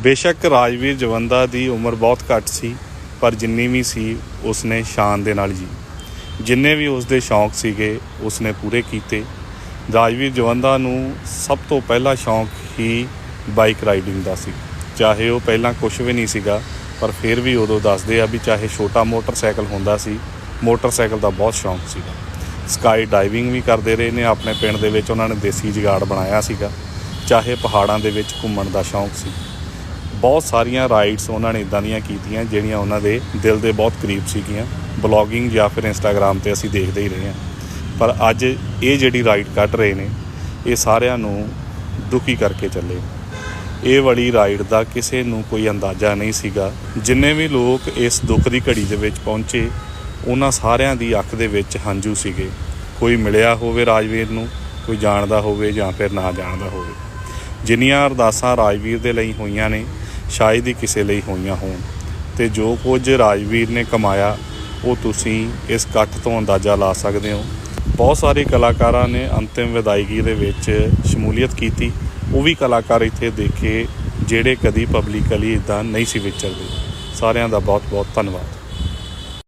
ਬੇਸ਼ੱਕ ਰਾਜਵੀਰ ਜਵੰਦਾ ਦੀ ਉਮਰ ਬਹੁਤ ਘੱਟ ਸੀ, ਪਰ ਜਿੰਨੀ ਵੀ ਸੀ, ਉਸਨੇ ਸ਼ਾਨ ਦੇ ਨਾਲ ਜੀ। ਜਿੰਨੇ ਵੀ ਉਸਦੇ ਸ਼ੌਂਕ ਸੀਗੇ, ਉਸਨੇ ਪੂਰੇ ਕੀਤੇ। ਰਾਜਵੀਰ ਜਵੰਦਾ ਨੂੰ ਸਭ ਤੋਂ ਪਹਿਲਾ ਸ਼ੌਂਕ ਹੀ ਬਾਈਕ ਰਾਈਡਿੰਗ ਦਾ ਸੀ। ਚਾਹੇ ਉਹ ਪਹਿਲਾਂ ਕੁਝ ਵੀ ਨਹੀਂ ਸੀਗਾ, ਪਰ ਫਿਰ ਵੀ ਉਦੋਂ ਦੱਸਦੇ ਆ ਵੀ ਚਾਹੇ ਛੋਟਾ ਮੋਟਰਸਾਈਕਲ ਹੁੰਦਾ ਸੀ, ਮੋਟਰਸਾਈਕਲ ਦਾ ਬਹੁਤ ਸ਼ੌਂਕ ਸੀਗਾ। ਸਕਾਈ ਡਾਈਵਿੰਗ ਵੀ ਕਰਦੇ ਰਹੇ ਨੇ, ਆਪਣੇ ਪਿੰਡ ਦੇ ਵਿੱਚ ਉਹਨਾਂ ਨੇ ਦੇਸੀ ਜੁਗਾੜ ਬਣਾਇਆ ਸੀਗਾ। ਚਾਹੇ ਪਹਾੜਾਂ ਦੇ ਵਿੱਚ ਘੁੰਮਣ ਦਾ ਸ਼ੌਂਕ ਸੀ। ਬਹੁਤ ਸਾਰੀਆਂ ਰਾਈਡਸ ਉਹਨਾਂ ਨੇ ਇਦਾਂ ਦੀਆਂ ਕੀਤੀਆਂ ਜਿਹੜੀਆਂ ਉਹਨਾਂ ਦੇ ਦਿਲ ਦੇ ਬਹੁਤ ਕਰੀਬ ਸੀਗੀਆਂ। ਬਲੌਗਿੰਗ ਜਾਂ ਫਿਰ ਇੰਸਟਾਗ੍ਰam ਤੇ ਅਸੀਂ ਦੇਖਦੇ ਹੀ ਰਹੇ ਹਾਂ। ਪਰ ਅੱਜ ਇਹ ਜਿਹੜੀ ਰਾਈਡ ਕੱਢ ਰਹੇ ਨੇ, ਇਹ ਸਾਰਿਆਂ ਨੂੰ ਦੁਖੀ ਕਰਕੇ ਚੱਲੇ। ਇਹ ਵਾਲੀ ਰਾਈਡ ਦਾ ਕਿਸੇ ਨੂੰ ਕੋਈ ਅੰਦਾਜ਼ਾ ਨਹੀਂ ਸੀਗਾ। ਜਿੰਨੇ ਵੀ ਲੋਕ ਇਸ ਦੁੱਖ ਦੀ ਘੜੀ ਦੇ ਵਿੱਚ ਪਹੁੰਚੇ, ਉਹਨਾਂ ਸਾਰਿਆਂ ਦੀ ਅੱਖ ਦੇ ਵਿੱਚ ਹੰਝੂ ਸੀਗੇ। ਕੋਈ ਮਿਲਿਆ ਹੋਵੇ ਰਾਜਵੀਰ ਨੂੰ, ਕੋਈ ਜਾਣਦਾ ਹੋਵੇ ਜਾਂ ਫਿਰ ਨਾ ਜਾਣਦਾ ਹੋਵੇ। ਜਿੰਨੀਆਂ ਅਰਦਾਸਾਂ ਰਾਜਵੀਰ ਦੇ ਲਈ ਹੋਈਆਂ ਨੇ, ਸ਼ਾਇਦ ਹੀ ਕਿਸੇ ਲਈ ਹੋਈਆਂ ਹੋਣ। ਤੇ ਜੋ ਕੁਝ ਰਾਜਵੀਰ ਨੇ ਕਮਾਇਆ, ਉਹ ਤੁਸੀਂ ਇਸ ਇਕੱਠ ਤੋਂ ਅੰਦਾਜ਼ਾ ਲਾ ਸਕਦੇ ਹੋ। ਬਹੁਤ ਸਾਰੇ ਕਲਾਕਾਰਾਂ ਨੇ ਅੰਤਿਮ ਵਿਦਾਇਗੀ ਦੇ ਵਿੱਚ ਸ਼ਮੂਲੀਅਤ ਕੀਤੀ। ਉਹ ਵੀ ਕਲਾਕਾਰ ਇੱਥੇ ਦੇਖੇ, ਜਿਹੜੇ ਕਦੀ ਪਬਲਿਕਲੀ ਇਦਾਂ ਨਹੀਂ ਸੀ ਵਿਚਰਦੇ। ਸਾਰਿਆਂ ਦਾ ਬਹੁਤ ਬਹੁਤ ਧੰਨਵਾਦ।